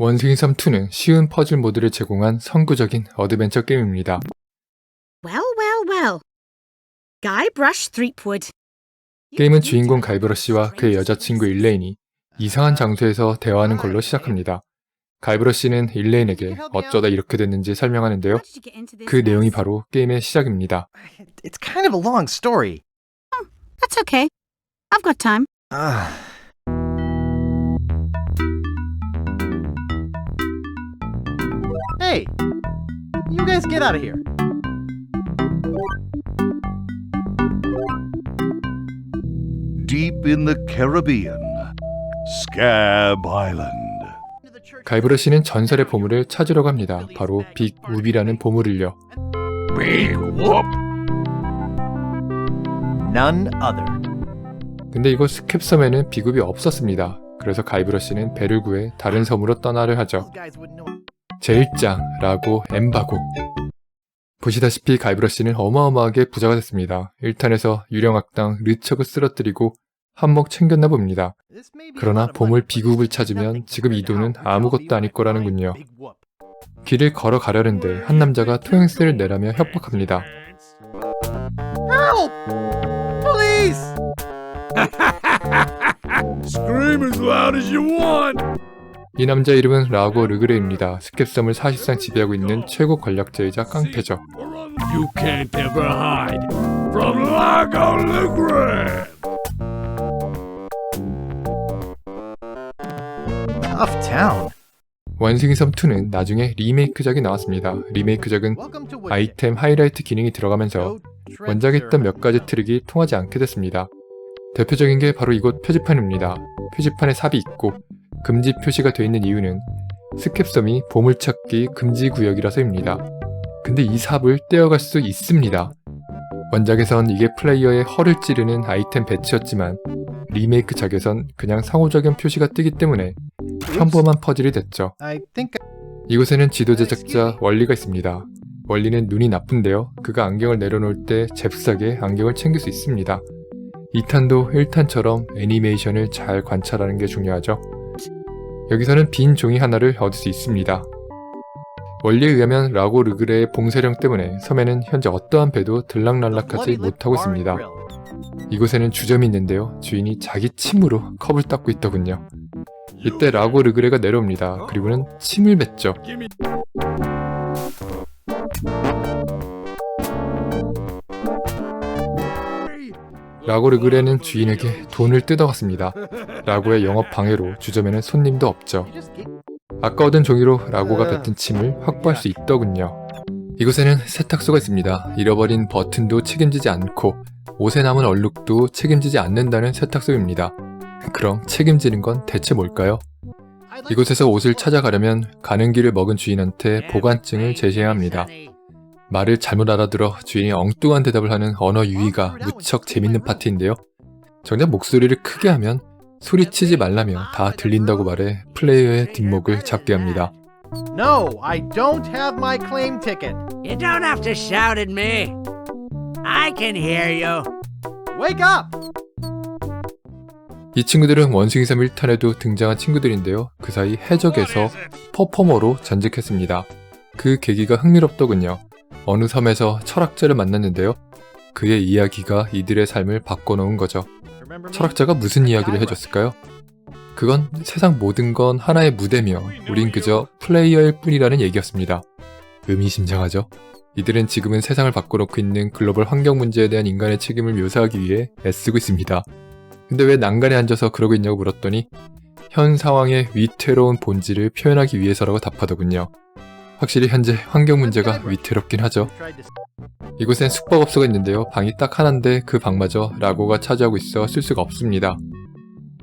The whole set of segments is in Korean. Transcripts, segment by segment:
원숭이 섬 2는 쉬운 퍼즐 모드를 제공한 선구적인 어드벤처 게임입니다. Well, well, well. Guybrush Threepwood. 게임은 주인공 갈브러쉬와 그의 여자친구 일레인이 이상한 장소에서 대화하는 걸로 시작합니다. 갈브러쉬는 일레인에게 어쩌다 이렇게 됐는지 설명하는데요. 그 내용이? 바로 게임의 시작입니다. It's kind of a long story. That's okay. I've got time. Hey! You guys get out of here. deep in the Caribbean, Scab Island. 갈브러쉬는 전설의 보물을 찾으려고 합니다. 바로 빅 우비라는 보물을요. Big whoop! None other. 근데 이곳 스캡 섬에는 비급이 없었습니다. 그래서 갈브러쉬는 배를 구해 다른 섬으로 떠나려 하죠. 제일장, 라고, 엠바고. 보시다시피 갈브러쉬는 어마어마하게 부자가 됐습니다. 1탄에서 유령악당 르척을 쓰러뜨리고 한몫 챙겼나 봅니다. 그러나 보물 it's 찾으면 지금 이 돈은 아무것도 아닐 거라는군요. 길을 걸어가려는데 한 남자가 통행세를 내라며 협박합니다. 이 남자 이름은 라고 르그레입니다. 스캡섬을 사실상 지배하고 있는 최고 권력자이자 깡패죠. You can't ever hide from Lago Lugre! Tough town. 원숭이 섬 2는 나중에 리메이크작이 나왔습니다. 리메이크작은. 아이템 하이라이트 기능이 들어가면서 원작에 있던 몇 가지. 트릭이 통하지 않게 됐습니다. 대표적인 게 바로 이곳 표지판입니다. 표지판에 삽이 있고 금지 표시가 되어 있는 이유는 스캡섬이 보물찾기 금지 구역이라서입니다. 근데 이 삽을 떼어갈 수 있습니다. 원작에선 이게 플레이어의 허를 찌르는 아이템 배치였지만 리메이크작에선 그냥 상호작용 표시가 뜨기 때문에 평범한 퍼즐이 됐죠. 이곳에는 지도 제작자 원리가 있습니다. 원리는 눈이 나쁜데요. 그가 안경을 내려놓을 때 잽싸게 안경을 챙길 수 있습니다. 2탄도 1탄처럼 애니메이션을 잘 관찰하는 게 중요하죠. 여기서는 빈 종이 하나를 얻을 수 있습니다. 원리에 의하면 라고 르그레의 봉쇄령 때문에 섬에는 현재 어떠한 배도 들락날락하지 못하고 있습니다. 이곳에는 주점이 있는데요. 주인이 자기 침으로 컵을 닦고 있더군요. 이때 라고 르그레가 내려옵니다. 그리고는 침을 뱉죠. 라고 르 그레는 주인에게 돈을 뜯어갔습니다. 라고의 영업 방해로 주점에는 손님도 없죠. 아까 얻은 종이로 라고가 뱉은 침을 확보할 수 있더군요. 이곳에는 세탁소가 있습니다. 잃어버린 버튼도 책임지지 않고 옷에 남은 얼룩도 책임지지 않는다는 세탁소입니다. 그럼 책임지는 건 대체 뭘까요? 이곳에서 옷을 찾아가려면 가는 길을 먹은 주인한테 보관증을 제시해야 합니다. 말을 잘못 알아들어 주인이 엉뚱한 대답을 하는 언어 유희가 무척 재밌는 파트인데요. 정작 목소리를 크게 하면 소리치지 말라며 다 들린다고 말해 플레이어의 뒷목을 잡게 합니다. No, I don't have my claim ticket. You don't have to shout at me. I can hear you. Wake up! 이 친구들은 원숭이섬 1탄에도 등장한 친구들인데요. 그 사이 해적에서 퍼포머로 전직했습니다. 그 계기가 흥미롭더군요. 어느 섬에서 철학자를 만났는데요. 그의 이야기가 이들의 삶을 바꿔놓은 거죠. 철학자가 무슨 이야기를 해줬을까요? 그건 세상 모든 건 하나의 무대며 우린 그저 플레이어일 뿐이라는 얘기였습니다. 의미심장하죠? 이들은 지금은 세상을 바꿔놓고 있는 글로벌 환경 문제에 대한 인간의 책임을 묘사하기 위해 애쓰고 있습니다. 근데 왜 난간에 앉아서 그러고 있냐고 물었더니 현 상황의 위태로운 본질을 표현하기 위해서라고 답하더군요. 확실히 현재 환경 문제가 위태롭긴 하죠. 이곳엔 숙박업소가 있는데요. 방이 딱 하나인데 그 방마저 라고가 차지하고 있어 쓸 수가 없습니다.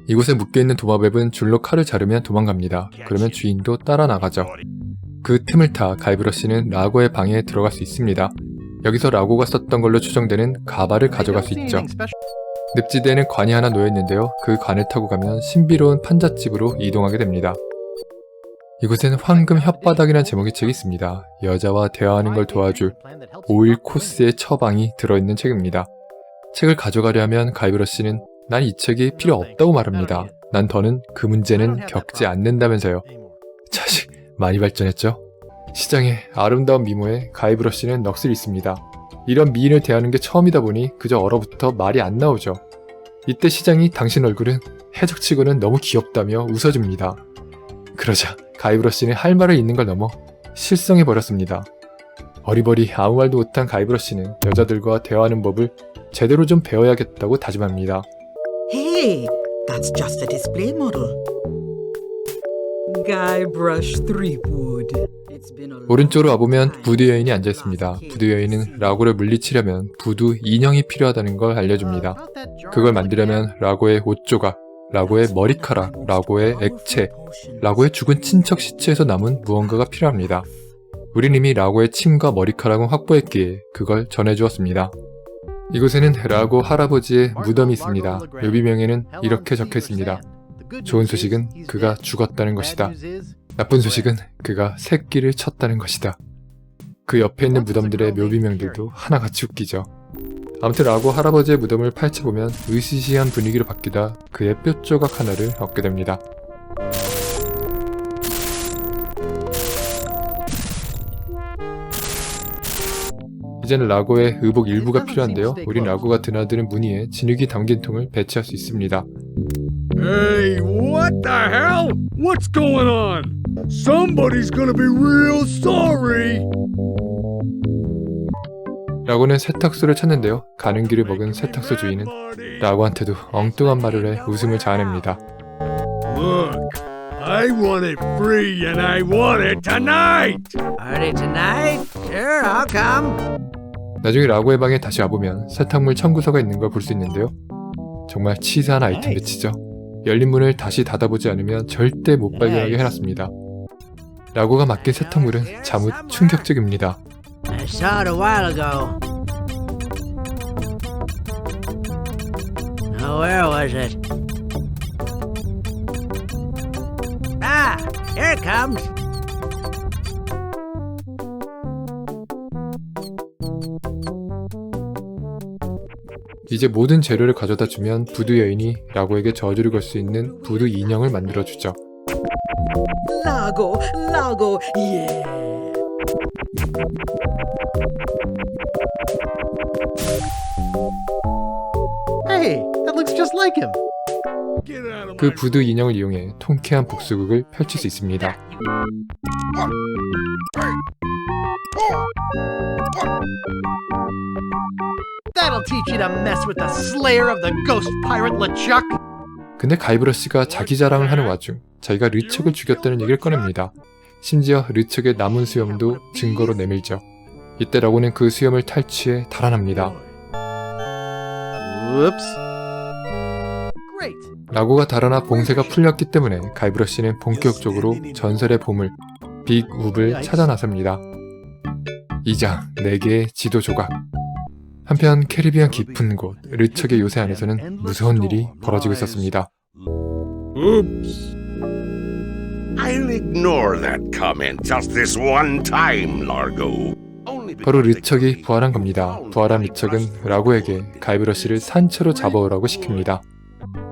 이곳에 묶여있는 도마뱀은 줄로 칼을 자르면 도망갑니다. 그러면 주인도 따라 나가죠. 그 틈을 타 갈브러쉬는 라고의 방에 들어갈 수 있습니다. 여기서 라고가 썼던 걸로 추정되는 가발을 가져갈 수 있죠. 늪지대에는 관이 하나 놓여있는데요. 그 관을 타고 가면 신비로운 판잣집으로 이동하게 됩니다. 이곳에는 황금 혓바닥이라는 제목의 책이 있습니다. 여자와 대화하는 걸 도와줄 5일 코스의 처방이 들어있는 책입니다. 책을 가져가려 하면 갈브러쉬는 난 이 책이 필요 없다고 말합니다. 난 더는 그 문제는 겪지 않는다면서요. 자식 많이 발전했죠? 시장에 아름다운 미모의 가이브러쉬는 넋을 잃습니다. 이런 미인을 대하는 게 처음이다 보니 그저 얼어붙어 말이 안 나오죠. 이때 시장이 당신 얼굴은 해적치고는 너무 귀엽다며 웃어줍니다. 그러자 가이브러쉬는 할 말을 잇는 걸 넘어 실성해버렸습니다. 어리버리 아무 말도 못한 가이브러쉬는 여자들과 대화하는 법을 제대로 좀 배워야겠다고 다짐합니다. Hey, that's just a display model. Guybrush Threepwood. 오른쪽으로 와보면 부두 여인이 since 앉아 있습니다. I 부두 여인은 라고를 물리치려면 부두 인형이 필요하다는 걸 알려줍니다. 그걸 만들려면 라고의 옷 조각, 라고의 머리카락, 라고의 액체, 라고의 죽은 친척 시체에서 남은 무언가가 필요합니다. 우린 이미 라고의 침과 머리카락은 확보했기에 그걸 전해주었습니다. 이곳에는 라고 할아버지의 무덤이 있습니다. 묘비명에는 이렇게 적혀 있습니다. 좋은 소식은 그가 죽었다는 것이다. 나쁜 소식은 그가 새끼를 쳤다는 것이다. 그 옆에 있는 무덤들의 묘비명들도 하나같이 웃기죠. 아무튼 라고 할아버지의 무덤을 파헤쳐보면 으시시한 분위기로 바뀌다 그의 뼈 조각 하나를 얻게 됩니다. 이제는 라고의 의복 일부가 필요한데요. 우린 라고가 드나드는 무늬에 진흙이 담긴 통을 배치할 수 있습니다. Hey, what the hell? What's going on? Somebody's gonna be real sorry. 라고는 세탁소를 찾는데요. 가는 길을 먹은 세탁소 주인은 라고한테도 엉뚱한 말을 해 웃음을 자아냅니다. Look, I want it free and I want it tonight. Party tonight? Sure, I'll come. 나중에 라고의 방에 다시 와보면 세탁물 청구서가 있는 걸 볼 수 있는데요. 정말 치사한 아이템 배치죠. 열린 문을 다시 닫아보지 않으면 절대 못 발견하게 해놨습니다. 라고가 맡긴 세탁물은 자뭇 충격적입니다. I saw it a while ago. Now, where was it? Ah, here it comes. 이제 모든 재료를 가져다 주면 부두 여인이 라고에게 저주를 걸 수 있는 부두 인형을 만들어 주죠. Lago, Lago, yeah. Hey, that looks just like him. Get out of 그 부두 인형을 이용해 통쾌한 복수극을 펼칠 수 있습니다. That'll teach you to mess with the slayer of the ghost pirate LeChuck. 근데 가이브러시가 자기 자랑을 하는 와중 자기가 르척을 죽였다는 얘기를 꺼냅니다. 심지어 르척의 남은 수염도 증거로 내밀죠. 이때 라고는 그 수염을 탈취해 달아납니다. 라고가 달아나 봉쇄가 풀렸기 때문에 가이브러시는 본격적으로 전설의 보물 빅 웁을 찾아 나섭니다. 2장 4개의 지도 조각 한편 캐리비안 깊은 곳 르척의 요새 안에서는 무서운 일이 벌어지고 있었습니다. Oops. I'll ignore that comment just this one time, Largo. Only 바로 르척이 부활한 겁니다. 부활한 르척은 라고에게 가이브러시를 산채로 잡아오라고 시킵니다.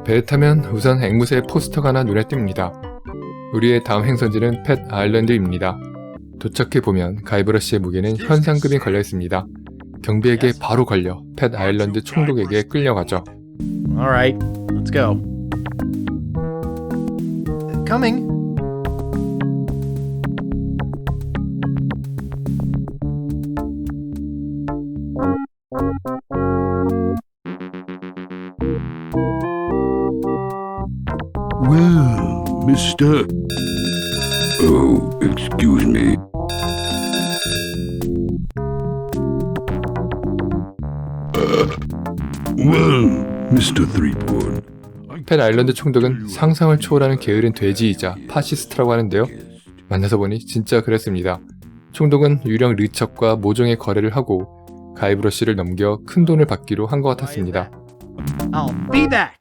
배에 타면 우선 앵무새의 포스터가 하나 눈에 띕니다. 우리의 다음 행선지는 펫 아일랜드입니다. 도착해 보면 가이브러시의 무게는 현상금이 걸려 있습니다. 경비에게 바로 걸려 펫 아일랜드 총독에게 끌려가죠. All right, let's go. Coming. Mister. Oh, excuse me. well, Mr. Threepwood. 펫 아일랜드 총독은 상상을 초월하는 게으른 돼지이자 파시스트라고 하는데요. 만나서 보니 진짜 그랬습니다. 총독은 유령 르척과 모종의 거래를 하고 가이브러시를 넘겨 큰 돈을 받기로 한 것 같았습니다. I'll be back.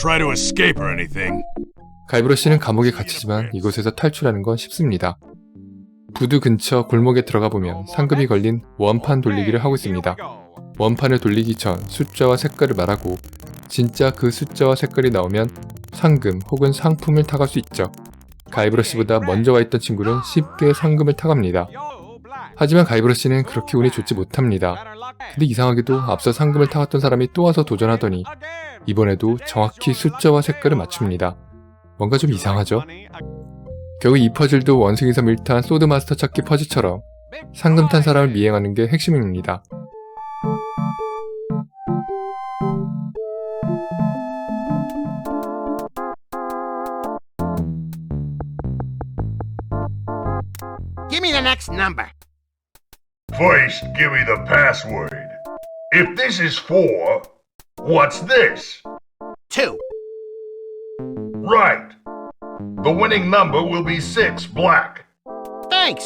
Try to escape or anything. 가이브러시는 감옥에 갇히지만 이곳에서 탈출하는 건 쉽습니다. 부두 근처 골목에 들어가 보면 상금이 걸린 원판 돌리기를 하고 있습니다. 원판을 돌리기 전 숫자와 색깔을 말하고 진짜 그 숫자와 색깔이 나오면 상금 혹은 상품을 타갈 수 있죠. 가이브러시보다 먼저 와 있던 친구는 쉽게 상금을 타갑니다. 하지만 가이브러시는 그렇게 운이 좋지 못합니다. 근데 이상하게도 앞서 상금을 타갔던 사람이 또 와서 도전하더니 이번에도 정확히 숫자와 색깔을 맞춥니다. 뭔가 좀 이상하죠? 결국 이 퍼즐도 원숭이섬 1탄 소드마스터 찾기 퍼즐처럼 상금 탄 사람을 미행하는 게 핵심입니다. First, give me the password. If this is four, what's this? Two. Right. The winning number will be six black. Thanks.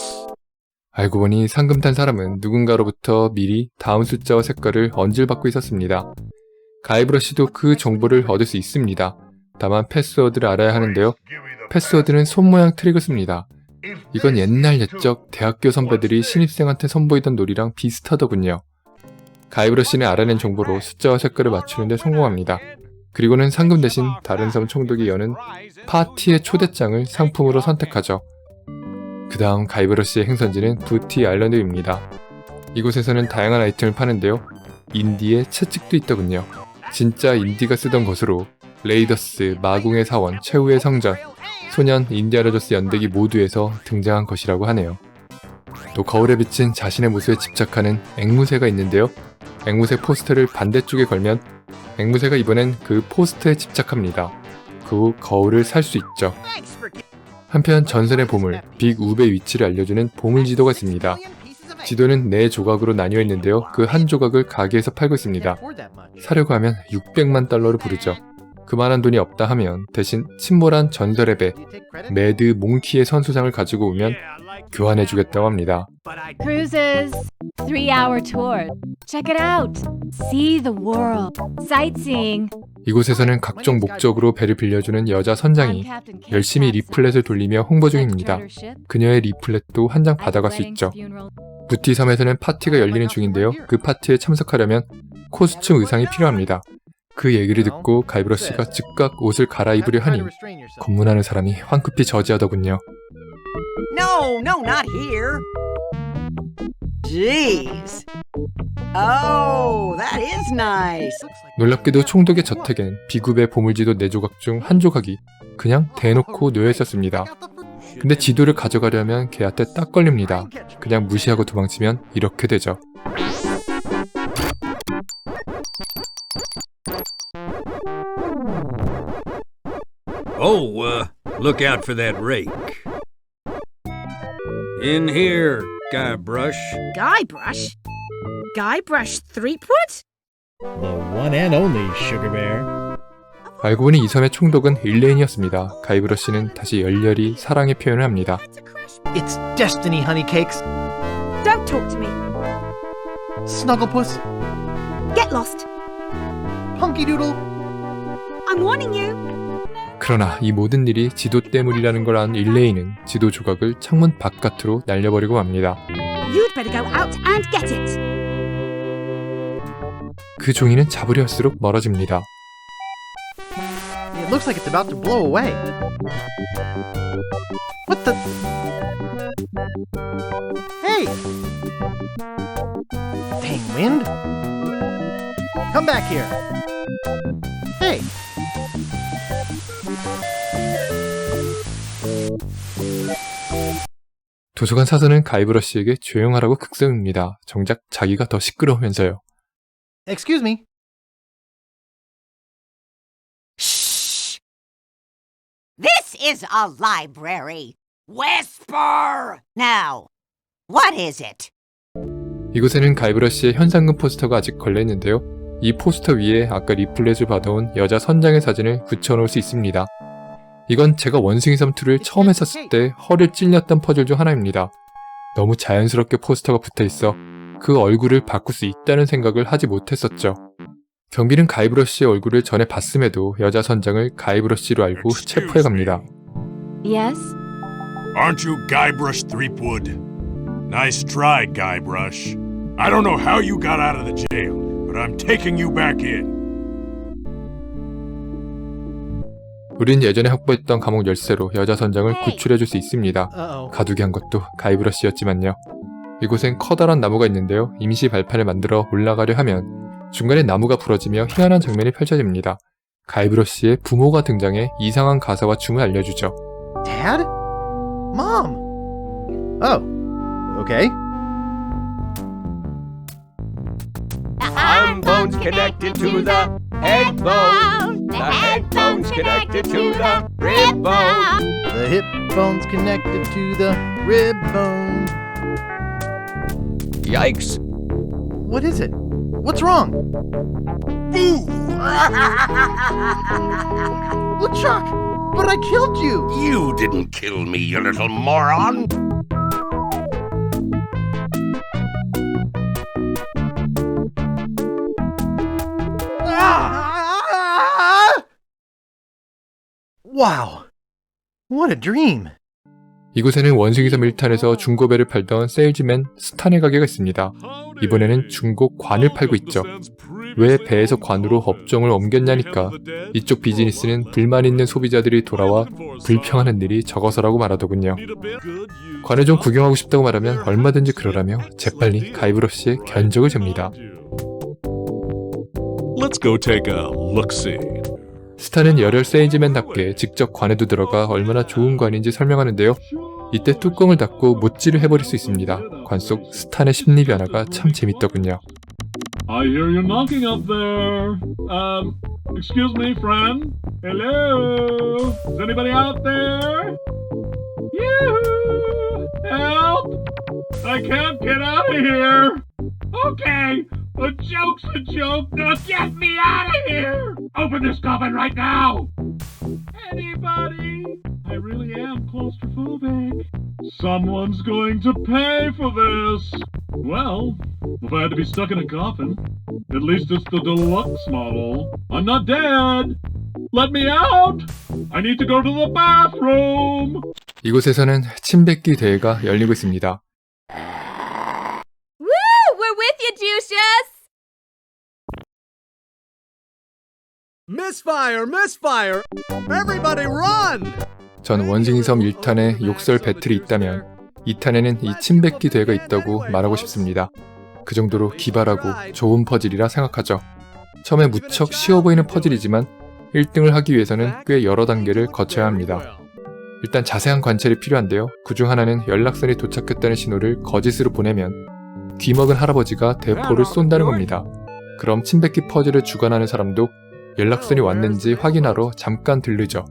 알고 보니 상금 탄 사람은 누군가로부터 미리 다음 숫자와 색깔을 언질 받고 있었습니다. 가이브러시도 그 정보를 얻을 수 있습니다. 다만 패스워드를 알아야 하는데요. 패스워드는 손 모양 트릭을 씁니다. 이건 옛날 옛적 대학교 선배들이 신입생한테 선보이던 놀이랑 비슷하더군요. 가이브러시는 알아낸 정보로 숫자와 색깔을 맞추는데 성공합니다. 그리고는 상금 대신 다른 섬 총독이 여는 파티의 초대장을 상품으로 선택하죠. 그 다음 가이브러시의 행선지는 부티 아일랜드입니다. 이곳에서는 다양한 아이템을 파는데요. 인디의 채찍도 있더군요. 진짜 인디가 쓰던 것으로 레이더스, 마궁의 사원, 최후의 성전, 소년, 인디아나 조스 연대기 모두에서 등장한 것이라고 하네요. 또 거울에 비친 자신의 모습에 집착하는 앵무새가 있는데요. 앵무새 포스터를 반대쪽에 걸면 앵무새가 이번엔 그 포스터에 집착합니다. 그 후 거울을 살 수 있죠. 한편 전설의 보물, 빅 우베의 위치를 알려주는 보물 지도가 있습니다. 지도는 네 조각으로 나뉘어 있는데요. 그 한 조각을 가게에서 팔고 있습니다. 사려고 하면 600만 달러를 부르죠. 그만한 돈이 없다 하면 대신 침몰한 전설의 배, 매드 몽키의 선수장을 가지고 오면 교환해주겠다고 합니다. Cruises, three hour tour. Check it out. See the world. Sightseeing. 이곳에서는 각종 목적으로 배를 빌려주는 여자 선장이 열심히 리플렛을 돌리며 홍보 중입니다. 그녀의 리플렛도 한 장 받아갈 수 있죠. 부티 섬에서는 파티가 열리는 중인데요. 그 파티에 참석하려면 코스튬 의상이 필요합니다. 그 얘기를 듣고 가이브러 씨가 즉각 옷을 갈아입으려 하니 검문하는 사람이 황급히 저지하더군요. No, no, not here. Jeez. Oh, that is nice. 놀랍게도 총독의 저택엔 비굽의 보물지도 4조각 중 한 조각이 그냥 대놓고 놓여 있었습니다. 근데 지도를 가져가려면 걔한테 딱 걸립니다. 그냥 무시하고 도망치면 이렇게 되죠. Oh, uh, look out for that rake. In here, Guybrush. Guybrush? Guybrush Threepwood? The one and only Sugar Bear. 알고 보니 이 섬의 총독은 일레인이었습니다. 가이브러 씨는 다시 열렬히 사랑의 표현을 합니다. It's Destiny Honeycakes. Don't talk to me. Snugglepuss. Get lost. Punky Doodle. I'm warning you. 그러나 이 모든 일이 지도 때문이라는 걸 안 일레인은 지도 조각을 창문 바깥으로 날려버리고 맙니다. You'd better go out and get it. 그 종이는 잡으려 할수록 멀어집니다. It looks like it's about to blow away. What the? Hey! Dang wind! Come back here! Hey! 도서관 사서는 가이브러 씨에게 조용하라고 극성입니다. 정작 자기가 더 시끄러우면서요. Excuse me. Shh. This is a library. Whisper. Now, what is it? 이곳에는 가이브러 씨의 현상금 포스터가 아직 걸려있는데요. 이 포스터 위에 아까 리플렛을 받아온 여자 선장의 사진을 붙여놓을 수 있습니다. 이건 제가 원숭이섬 2를 처음 했었을 때 허를 찔렸던 퍼즐 중 하나입니다. 너무 자연스럽게 포스터가 붙어있어 그 얼굴을 바꿀 수 있다는 생각을 하지 못했었죠. 경비는 가이브러 씨의 얼굴을 전에 봤음에도 여자 선장을 가이브러 씨로 알고 체포해 갑니다. Yes? Aren't you Guybrush Threepwood? Nice try, Guybrush. I don't know how you got out of the jail, but I'm taking you back in. 우린 예전에 확보했던 감옥 열쇠로 여자 선장을 구출해줄 수 있습니다. 가두게 한 것도 가이브러시였지만요. 이곳엔 커다란 나무가 있는데요. 임시 발판을 만들어 올라가려 하면 중간에 나무가 부러지며 희한한 장면이 펼쳐집니다. 가이브러시의 부모가 등장해 이상한 가사와 춤을 알려주죠. Dad? Mom? Oh. Okay. Arm bones connected to the head bone. The head bone's connected to the rib bone. The hip bone's connected to the rib bone. Yikes. What is it? What's wrong? LeChuck! But I killed you! You didn't kill me, you little moron! Wow. What a dream. 이곳에는 원숭이섬 1탄에서 중고배를 팔던 세일즈맨 스탄의 가게가 있습니다. 이번에는 중고 관을 팔고 있죠. 왜 배에서 관으로 업종을 옮겼냐니까 이쪽 비즈니스는 불만 있는 소비자들이 돌아와 불평하는 일이 적어서라고 말하더군요. 관을 좀 구경하고 싶다고 말하면 얼마든지 그러라며 재빨리 가이브러시의 견적을 잽니다. Let's go take a look-see. 스타는 열혈 세일즈맨답게 직접 관에도 들어가 얼마나 좋은 관인지 설명하는데요. 이때 뚜껑을 닫고 못질을 해버릴 수 있습니다. 관 속 스탄의 심리 변화가 참 재밌더군요. I hear you knocking up there. Um, excuse me, friend. Hello? Is anybody out there? Yoo-hoo! Help! I can't get out of here. Okay, a joke's a joke. Now get me out of here. Open this coffin right now. Anybody? I really am claustrophobic. Someone's going to pay for this. Well, if I had to be stuck in a coffin, at least it's the deluxe model. I'm not dead. Let me out. I need to go to the bathroom. 이곳에서는 침 뱉기 대회가 열리고 있습니다. Woo! We're with you, Jucius! Misfire! Misfire! Everybody run! 전 원숭이섬 1탄에 욕설 배틀이 있다면 2탄에는 이 침 뱉기 대회가 있다고 말하고 싶습니다. 그 정도로 기발하고 좋은 퍼즐이라 생각하죠. 처음에 무척 쉬워 보이는 퍼즐이지만 1등을 하기 위해서는 꽤 여러 단계를 거쳐야 합니다. 일단 자세한 관찰이 필요한데요. 그 중 하나는 연락선이 도착했다는 신호를 거짓으로 보내면 귀먹은 할아버지가 대포를 쏜다는 겁니다. 그럼 침뱉기 퍼즐을 주관하는 사람도 연락선이 왔는지 확인하러 잠깐 들르죠.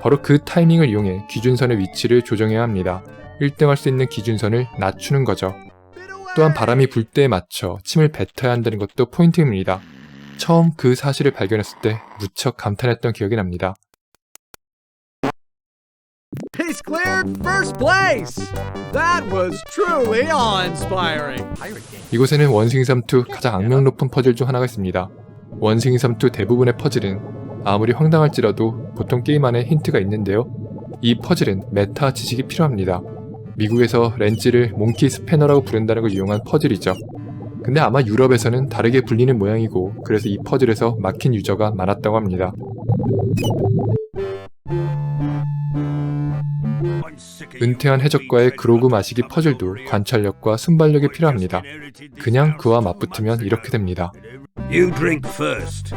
바로 그 타이밍을 이용해 기준선의 위치를 조정해야 합니다. 1등할 수 있는 기준선을 낮추는 거죠. 또한 바람이 불 때에 맞춰 침을 뱉어야 한다는 것도 포인트입니다. 처음 그 사실을 발견했을 때 무척 감탄했던 기억이 납니다. He's cleared first place! That was truly awe-inspiring. 이곳에는 원숭이섬2 가장 악명 높은 퍼즐 중 하나가 있습니다. 원숭이섬2 대부분의 퍼즐은 아무리 황당할지라도 보통 게임 안에 힌트가 있는데요. 이 퍼즐은 메타 지식이 필요합니다. 미국에서 렌즈를 몽키 스패너라고 부른다는 걸 이용한 퍼즐이죠. 근데 아마 유럽에서는 다르게 불리는 모양이고 그래서 이 퍼즐에서 막힌 유저가 많았다고 합니다. 은퇴한 해적과의 그로그 마시기 퍼즐도 관찰력과 순발력이 필요합니다. 그냥 그와 맞붙으면 이렇게 됩니다. You drink first.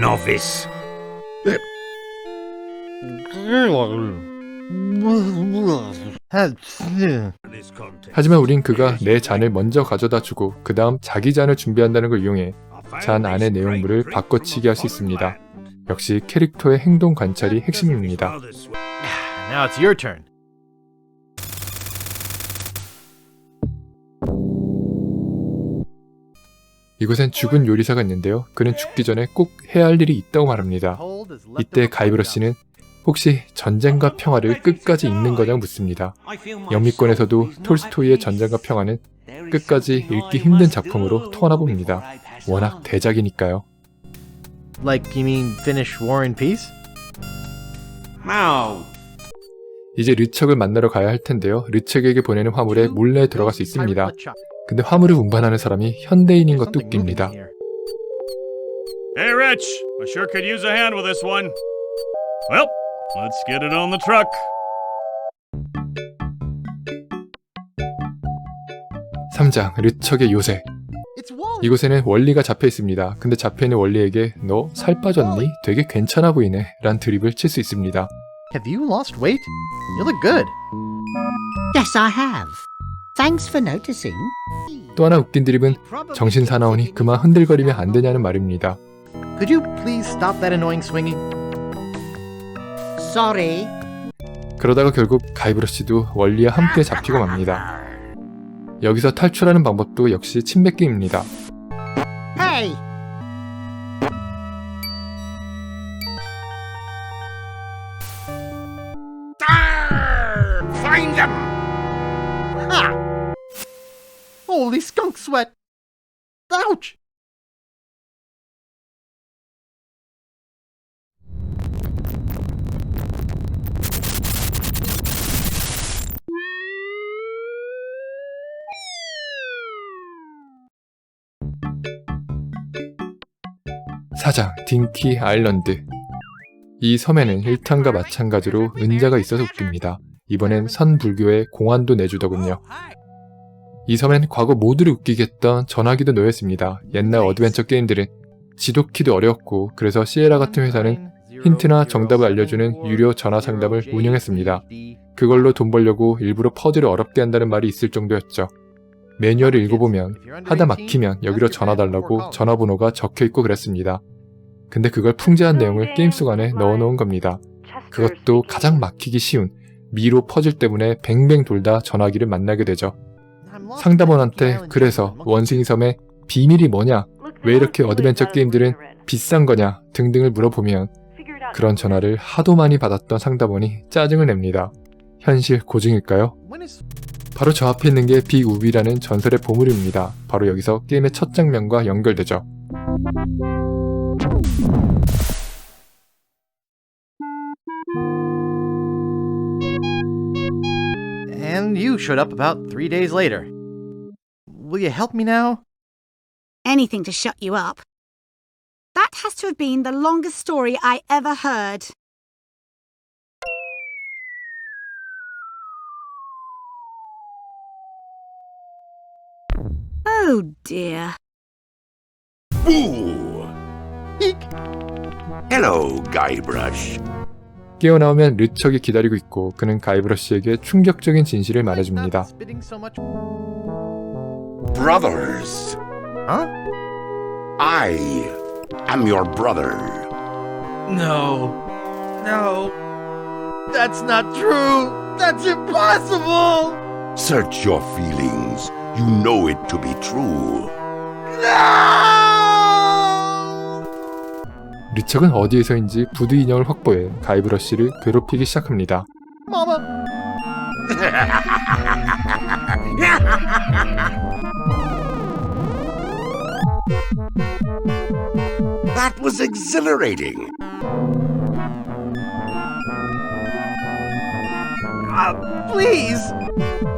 Novice. 하지만 우린 그가 내 잔을 먼저 가져다 주고 그 다음 자기 잔을 준비한다는 걸 이용해 잔 안의 내용물을 바꿔치기 할 수 있습니다. 역시 캐릭터의 행동 관찰이 핵심입니다. Now it's your turn. 이곳엔 죽은 요리사가 있는데요. 그는 죽기 전에 꼭 해야 할 일이 있다고 말합니다. 이때 가이브러시는 혹시 전쟁과 평화를 끝까지 읽는 거냐고 묻습니다. 영미권에서도 톨스토이의 전쟁과 평화는 끝까지 읽기 힘든 작품으로 통하나 봅니다. 워낙 대작이니까요. Like, you mean finish War and Peace? How? 이제 르척을 만나러 가야 할 텐데요. 르척에게 보내는 화물에 몰래 들어갈 수 있습니다. 근데 화물을 운반하는 사람이 현대인인 것도 웃깁니다. Hey, Rich. I sure could use a hand with this one. Well, let's get it on the truck. 삼장 르척의 요새. 이곳에는 원리가 잡혀 있습니다. 근데 잡혀 있는 원리에게 너 살 빠졌니? 되게 괜찮아 보이네 란 드립을 칠 수 있습니다. Have you lost weight? You look good. Yes, I have. Thanks for noticing. 또 하나 웃긴 드립은 정신 사나우니 그만 흔들거리면 안 되냐는 말입니다. Could you please stop that annoying swinging? Sorry. 그러다가 결국 가이브러시도 원리와 함께 잡히고 맙니다. 여기서 탈출하는 방법도 역시 침뱉기입니다. Hey! Arr! Find them! Ha! Holy skunk sweat! Ouch! 사장 딩키 아일랜드 이 섬에는 힐탄과 마찬가지로 은자가 있어서 웃깁니다. 이번엔 선불교의 공안도 내주더군요. 이 섬엔 과거 모두를 웃기게 했던 전화기도 놓였습니다. 옛날 어드벤처 게임들은 지도키도 어려웠고 그래서 시에라 같은 회사는 힌트나 정답을 알려주는 유료 전화 상담을 운영했습니다. 그걸로 돈 벌려고 일부러 퍼즐을 어렵게 한다는 말이 있을 정도였죠. 매뉴얼을 읽어보면 하다 막히면 여기로 전화 달라고 전화번호가 적혀 있고 그랬습니다. 근데 그걸 풍자한 내용을 게임 속 안에 넣어놓은 겁니다. 그것도 가장 막히기 쉬운 미로 퍼즐 때문에 뱅뱅 돌다 전화기를 만나게 되죠. 상담원한테 그래서 원숭이 섬의 비밀이 뭐냐, 왜 이렇게 어드벤처 게임들은 비싼 거냐 등등을 물어보면 그런 전화를 하도 많이 받았던 상담원이 짜증을 냅니다. 현실 고증일까요? 바로 저 앞에 있는 게 빅우비라는 전설의 보물입니다. 바로 여기서 게임의 첫 장면과 연결되죠. And you showed up about three days later. Will you help me now? Anything to shut you up. That has to have been the longest story I ever heard. Oh dear. Ooh! Hello, Guybrush. 깨어나오면 르척이 기다리고 있고 그는 가이브러시에게 충격적인 진실을 말해줍니다. Brothers. Huh? I am your brother. No. No. That's not true. That's impossible. Search your feelings. You know it to be true. No! 르척은 어디에서인지 부두 인형을 확보해 가이브러시를 괴롭히기 시작합니다. Mama. That was exhilarating. Uh, please.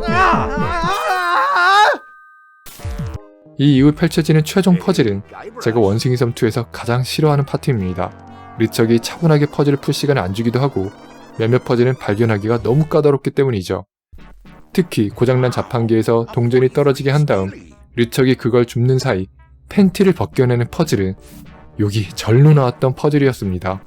Ah, ah, 이 이후 펼쳐지는 최종 퍼즐은 제가 원숭이 섬 2에서 가장 싫어하는 파트입니다. 르척이 차분하게 퍼즐을 풀 시간을 안 주기도 하고 몇몇 퍼즐은 발견하기가 너무 까다롭기 때문이죠. 특히 고장난 자판기에서 동전이 떨어지게 한 다음 르척이 그걸 줍는 사이 팬티를 벗겨내는 퍼즐은 여기 절로 나왔던 퍼즐이었습니다.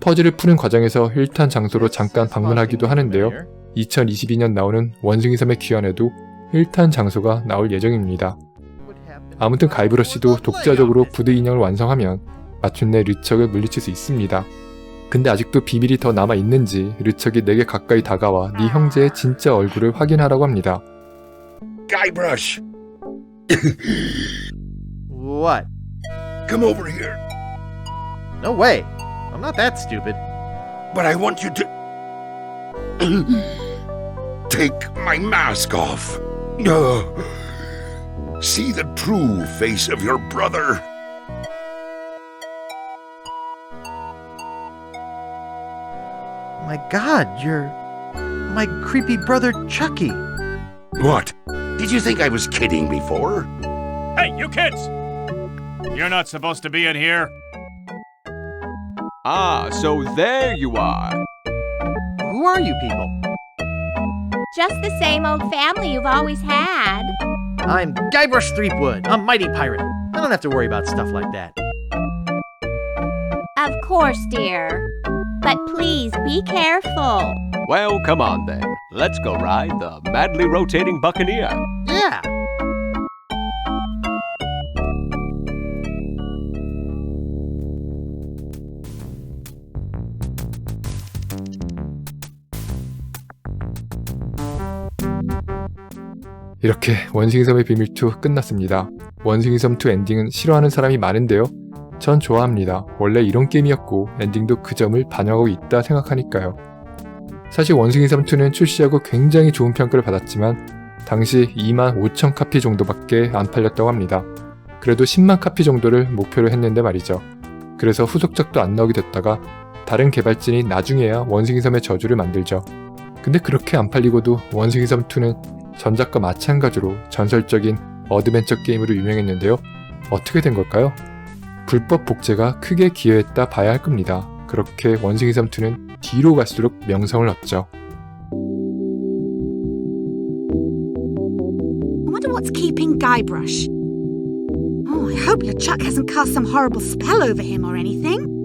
퍼즐을 푸는 과정에서 힐탄 장소로 잠깐 방문하기도 하는데요. 2022년 나오는 원숭이 섬의 귀환에도 힐탄 장소가 나올 예정입니다. 아무튼 가이브러시도 독자적으로 부드 인형을 완성하면 마침내 르척을 물리칠 수 있습니다. 근데 아직도 비밀이 더 남아 있는지 르척이 내게 가까이 다가와 네 형제의 진짜 얼굴을 확인하라고 합니다. Guybrush, What? come over here. No way. I'm not that stupid. But I want you to. Take my mask off. See the true face of your brother. My god, you're my creepy brother Chucky. What? Did you think I was kidding before? Hey, you kids! You're not supposed to be in here. Ah, so there you are. Who are you people? Just the same old family you've always had. I'm Guybrush Threepwood, a mighty pirate. I don't have to worry about stuff like that. Of course, dear. But please be careful. Well, come on then. Let's go ride the madly rotating Buccaneer. 이렇게 원숭이섬의 비밀2 끝났습니다. 원숭이섬2 엔딩은 싫어하는 사람이 많은데요. 전 좋아합니다. 원래 이런 게임이었고 엔딩도 그 점을 반영하고 있다 생각하니까요. 사실 원숭이섬2는 출시하고 굉장히 좋은 평가를 받았지만 당시 2만 5천 카피 정도밖에 안 팔렸다고 합니다. 그래도 10만 카피 정도를 목표로 했는데 말이죠. 그래서 후속작도 안 나오게 됐다가 다른 개발진이 나중에야 원숭이섬의 저주를 만들죠. 근데 그렇게 안 팔리고도 원숭이섬2는 전작과 마찬가지로 전설적인 어드벤처 게임으로 유명했는데요. 어떻게 된 걸까요? 불법 복제가 크게 기여했다 봐야 할 겁니다. 그렇게 원숭이섬2는 뒤로 갈수록 명성을 얻죠. Oh, I hope your Chuck hasn't cast some horrible spell over him or anything.